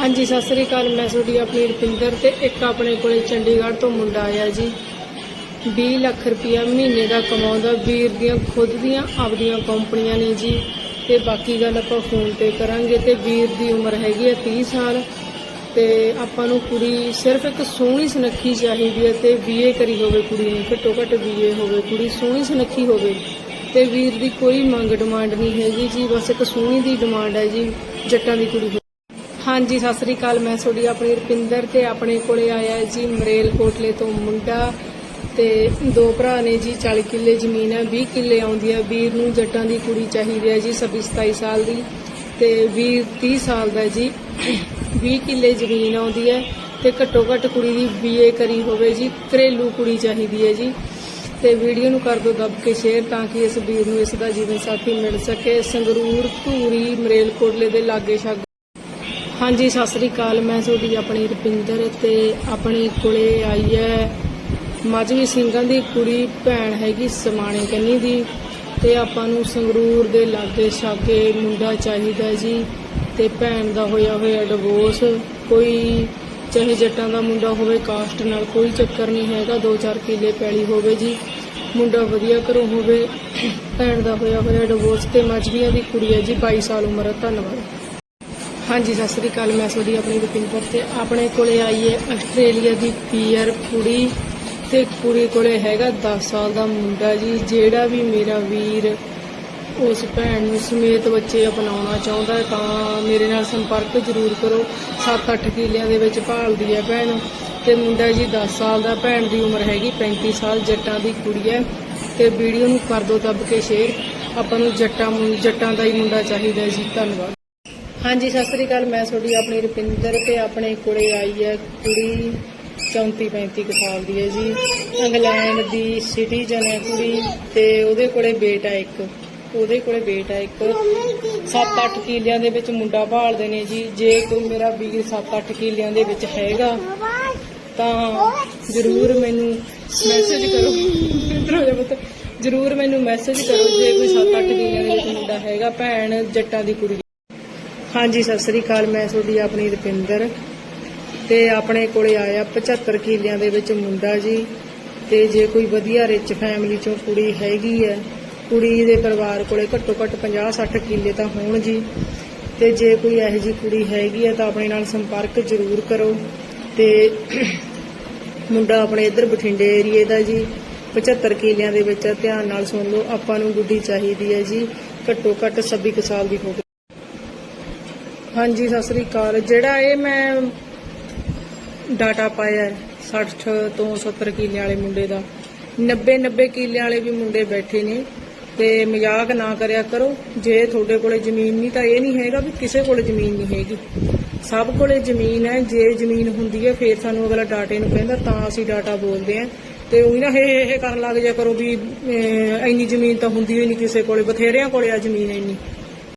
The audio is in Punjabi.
ਹਾਂਜੀ, ਸਤਿ ਸ੍ਰੀ ਅਕਾਲ। ਮੈਂ ਤੁਹਾਡੀ ਆਪਣੀ ਰੁਪਿੰਦਰ ਤੇ ਇੱਕ ਆਪਣੇ ਕੋਲੇ ਚੰਡੀਗੜ੍ਹ ਤੋਂ ਮੁੰਡਾ ਆਇਆ ਜੀ। 20 ਲੱਖ ਰੁਪਇਆ ਮਹੀਨੇ ਦਾ ਕਮਾਉਂਦਾ, ਵੀਰ ਦੀਆਂ, ਖੁਦ ਦੀਆਂ ਆਪਦੀਆਂ ਕੰਪਨੀਆਂ ਨੇ ਜੀ। ਤੇ ਬਾਕੀ ਗੱਲ ਆਪਾਂ ਫੋਨ ਤੇ ਕਰਾਂਗੇ ਤੇ ਵੀਰ ਦੀ ਉਮਰ ਹੈਗੀ ਹੈ 30 ਸਾਲ। ਤੇ ਆਪਾਂ ਨੂੰ ਕੁੜੀ ਸਿਰਫ ਇੱਕ ਸੋਹਣੀ ਸੁਨੱਖੀ ਚਾਹੀਦੀ ਹੈ ਤੇ ਬੀਏ ਕਰੀ ਹੋਵੇ ਕੁੜੀ ਨੇ, ਘੱਟੋ ਘੱਟ ਬੀਏ ਹੋਵੇ, ਕੁੜੀ ਸੋਹਣੀ ਸੁਨੱਖੀ ਹੋਵੇ। ਤੇ ਵੀਰ ਦੀ ਕੋਈ ਮੰਗ ਡਿਮਾਂਡ ਨਹੀਂ ਹੈਗੀ ਜੀ, ਬਸ ਇੱਕ ਸੋਹਣੀ ਦੀ ਡਿਮਾਂਡ ਹੈ ਜੀ, ਜੱਟਾਂ ਦੀ ਕੁੜੀ ਹਾਂਜੀ, ਸਤਿ ਸ੍ਰੀ ਅਕਾਲ। ਮੈਂ ਤੁਹਾਡੀ ਆਪਣੀ ਰੁਪਿੰਦਰ ਤੇ ਆਪਣੇ ਕੋਲੇ ਆਇਆ ਹੈ ਜੀ ਮਰੇਲ ਕੋਟਲੇ ਤੋਂ ਮੁੰਡਾ ਤੇ ਦੋ ਭਰਾ ਨੇ ਜੀ 40 ਕਿੱਲੇ ਜ਼ਮੀਨ ਹੈ 20 ਕਿੱਲੇ ਆਉਂਦੀ ਹੈ। ਵੀਰ ਨੂੰ ਜੱਟਾਂ ਦੀ ਕੁੜੀ ਚਾਹੀਦੀ ਹੈ ਜੀ 26 27 ਸਾਲ ਦੀ ਤੇ ਵੀਰ 30 ਸਾਲ ਦਾ ਜੀ। 20 ਕਿੱਲੇ ਜ਼ਮੀਨ ਆਉਂਦੀ ਹੈ ਤੇ ਘੱਟੋ ਘੱਟ ਕੁੜੀ ਦੀ ਬੀਏ ਕਰੀ ਹੋਵੇ ਜੀ, ਘਰੇਲੂ ਕੁੜੀ ਚਾਹੀਦੀ ਹੈ ਜੀ। ਤੇ ਵੀਡੀਓ ਨੂੰ ਕਰ ਦਿਓ ਦੱਬ ਕੇ ਸ਼ੇਅਰ ਤਾਂ ਕਿ ਇਸ ਵੀਰ ਨੂੰ ਇਸ ਦਾ ਜੀਵਨ ਸਾਥੀ ਮਿਲ ਸਕੇ। ਸੰਗਰੂਰ ਧੂਰੀ ਮਰੇਲਕੋਟਲੇ ਦੇ ਲਾਗੇ ਸ਼ਾਗੇ ਹਾਂਜੀ, ਸਤਿ ਸ੍ਰੀ ਅਕਾਲ। ਮੈਂ ਤੁਹਾਡੀ ਆਪਣੀ ਰੁਪਿੰਦਰ ਤੇ ਆਪਣੇ ਕੋਲੇ ਆਈ ਹੈ। ਮਾਝਵੀ ਸਿੰਘਾਂ ਦੀ ਕੁੜੀ ਭੈਣ ਹੈਗੀ ਸਮਾਣੇ ਕੰਨੀ ਦੀ ਤੇ ਆਪਾਂ ਨੂੰ ਸੰਗਰੂਰ ਦੇ ਲਾਗੇ ਛਾਗੇ ਮੁੰਡਾ ਚਾਹੀਦਾ ਜੀ ਤੇ ਭੈਣ ਦਾ ਹੋਇਆ ਹੋਇਆ ਡਿਵੋਰਸ ਕੋਈ ਚਾਹੇ ਜੱਟਾਂ ਦਾ ਮੁੰਡਾ ਹੋਵੇ ਕਾਸਟ ਨਾਲ ਕੋਈ ਚੱਕਰ ਨਹੀਂ ਹੈਗਾ। ਦੋ ਚਾਰ ਕਿੱਲੇ ਪੈਲੀ ਹੋਵੇ ਜੀ, ਮੁੰਡਾ ਵਧੀਆ ਘਰੋਂ ਹੋਵੇ। ਭੈਣ ਦਾ ਹੋਇਆ ਹੋਇਆ ਡਿਵੋਰਸ ਤੇ ਮਾਝਵੀਆਂ ਦੀ ਕੁੜੀ ਹੈ ਜੀ 22 ਸਾਲ ਉਮਰ ਹੈ। ਧੰਨਵਾਦ। ਹਾਂਜੀ, ਸਤਿ ਸ੍ਰੀ ਅਕਾਲ, ਮੈਂ ਤੁਹਾਡੀ ਆਪਣੀ ਰੁਪਿੰਦਰ ਤੇ। ਆਪਣੇ ਕੋਲੇ ਆਈ ਹੈ ਆਸਟ੍ਰੇਲੀਆ ਦੀ ਪੀਅਰ ਕੁੜੀ ਤੇ ਕੁੜੀ ਕੋਲੇ ਹੈਗਾ 10 ਸਾਲ ਦਾ ਮੁੰਡਾ ਜੀ, ਜਿਹੜਾ ਵੀ ਮੇਰਾ ਵੀਰ ਉਸ ਭੈਣ ਨੂੰ ਸਮੇਤ ਬੱਚੇ ਅਪਣਾਉਣਾ ਚਾਹੁੰਦਾ ਹੈ, ਤਾਂ ਮੇਰੇ ਨਾਲ ਸੰਪਰਕ ਜ਼ਰੂਰ ਕਰੋ। 7-8 ਕਿਲਿਆਂ ਦੇ ਵਿੱਚ ਭਾਲਦੀ ਹੈ ਭੈਣ ਤੇ ਮੁੰਡਾ ਜੀ 10 ਸਾਲ ਦਾ। ਭੈਣ ਦੀ ਉਮਰ ਹੈਗੀ 35 ਸਾਲ, ਜੱਟਾਂ ਦੀ ਕੁੜੀ ਹੈ ਤੇ ਵੀਡੀਓ ਨੂੰ ਕਰ ਦਿਓ ਦੱਬ ਕੇ ਸ਼ੇਅਰ। ਆਪਾਂ ਨੂੰ ਜੱਟਾਂ ਮੁੰ- ਜੱਟਾਂ ਦਾ ਹੀ ਮੁੰਡਾ ਚਾਹੀਦਾ ਜੀ, ਧੰਨਵਾਦ। ਹਾਂਜੀ, ਸਤਿ ਸ੍ਰੀ ਅਕਾਲ। ਮੈਂ ਤੁਹਾਡੀ ਆਪਣੀ ਰੁਪਿੰਦਰ ਤੇ ਆਪਣੇ ਕੋਲੇ ਆਈ ਹੈ ਕੁੜੀ 34 35 ਕੁ ਸਾਲ ਦੀ ਹੈ ਜੀ। ਇੰਗਲੈਂਡ ਦੀ ਸਿਟੀਜ਼ਨ ਹੈ ਕੁੜੀ ਤੇ ਉਹਦੇ ਕੋਲੇ ਬੇਟਾ ਇੱਕ, ਉਹਦੇ ਕੋਲੇ ਬੇਟਾ ਇੱਕ। 7-8 ਕਿੱਲਿਆਂ ਦੇ ਵਿੱਚ ਮੁੰਡਾ ਭਾਲਦੇ ਨੇ ਜੀ। ਜੇ ਕੋਈ ਮੇਰਾ ਵੀਰ 7-8 ਕਿੱਲਿਆਂ ਦੇ ਵਿੱਚ ਹੈਗਾ, ਤਾਂ ਜ਼ਰੂਰ ਮੈਨੂੰ ਮੈਸੇਜ ਕਰੋ। ਇੱਧਰ ਹੋ ਜਾ ਜ਼ਰੂਰ ਮੈਨੂੰ ਮੈਸੇਜ ਕਰੋ ਜੇ ਕੋਈ 7-8 ਕਿੱਲਿਆਂ ਦੇ ਵਿੱਚ ਮੁੰਡਾ ਹੈਗਾ, ਭੈਣ ਜੱਟਾਂ ਦੀ ਕੁੜੀ। ਹਾਂਜੀ, ਸਤਿ ਸ੍ਰੀ ਅਕਾਲ। ਮੈਂ ਤੁਹਾਡੀ ਆਪਣੀ ਰੁਪਿੰਦਰ ਤੇ ਆਪਣੇ ਕੋਲੇ ਆਇਆ 75 ਕਿਲਿਆਂ ਦੇ ਵਿੱਚ ਮੁੰਡਾ ਜੀ ਤੇ ਜੇ ਕੋਈ ਵਧੀਆ ਰਿਚ ਫੈਮਿਲੀ ਚੋਂ ਕੁੜੀ ਹੈਗੀ ਹੈ, ਕੁੜੀ ਦੇ ਪਰਿਵਾਰ ਕੋਲੇ ਘੱਟੋ ਘੱਟ 50-60 ਕਿੱਲੇ ਤਾਂ ਹੋਣ ਜੀ। ਤੇ ਜੇ ਕੋਈ ਇਹੋ ਜਿਹੀ ਕੁੜੀ ਹੈਗੀ ਹੈ ਤਾਂ ਆਪਣੇ ਨਾਲ ਸੰਪਰਕ ਜ਼ਰੂਰ ਕਰੋ। ਤੇ ਮੁੰਡਾ ਆਪਣੇ ਇੱਧਰ ਬਠਿੰਡੇ ਏਰੀਏ ਦਾ ਜੀ 75 ਕਿੱਲਿਆਂ ਦੇ ਵਿੱਚ ਧਿਆਨ ਨਾਲ ਸੁਣ ਲਓ, ਆਪਾਂ ਨੂੰ ਗੁੱਡੀ ਚਾਹੀਦੀ ਹੈ ਜੀ। ਘੱਟੋ ਘੱਟ 26 ਕੁ ਸਾਲ ਦੀ ਹੋਵੇ। ਹਾਂਜੀ ਸਤਿ ਸ੍ਰੀ ਅਕਾਲ। ਜਿਹੜਾ ਇਹ ਮੈਂ ਡਾਟਾ ਪਾਇਆ ਹੈ, 60 ਤੋਂ 70 ਕਿੱਲੇ ਵਾਲੇ ਮੁੰਡੇ ਦਾ। 90 90 ਕਿੱਲੇ ਵਾਲੇ ਵੀ ਮੁੰਡੇ ਬੈਠੇ ਨੇ ਤੇ ਮਜ਼ਾਕ ਨਾ ਕਰਿਆ ਕਰੋ। ਜੇ ਤੁਹਾਡੇ ਕੋਲੇ ਜ਼ਮੀਨ ਨਹੀਂ ਤਾਂ ਇਹ ਨਹੀਂ ਹੈਗਾ ਵੀ ਕਿਸੇ ਕੋਲੇ ਜ਼ਮੀਨ ਨਹੀਂ ਹੈਗੀ। ਸਭ ਕੋਲੇ ਜ਼ਮੀਨ ਹੈ ਜੇ ਜ਼ਮੀਨ ਹੁੰਦੀ ਹੈ ਫੇਰ ਸਾਨੂੰ ਅਗਲਾ ਡਾਟੇ ਨੂੰ ਕਹਿੰਦਾ ਤਾਂ ਅਸੀਂ ਡਾਟਾ ਬੋਲਦੇ ਆ ਤੇ ਉਹੀ ਨਾ ਹੇ ਹੇ ਕਰਨ ਲੱਗ ਜਾ ਕਰੋ ਵੀ ਇੰਨੀ ਜ਼ਮੀਨ ਤਾਂ ਹੁੰਦੀ ਹੀ ਨਹੀਂ ਕਿਸੇ ਕੋਲੇ ਬਥੇਰਿਆਂ ਕੋਲੇ ਆ ਜ਼ਮੀਨ ਇੰਨੀ।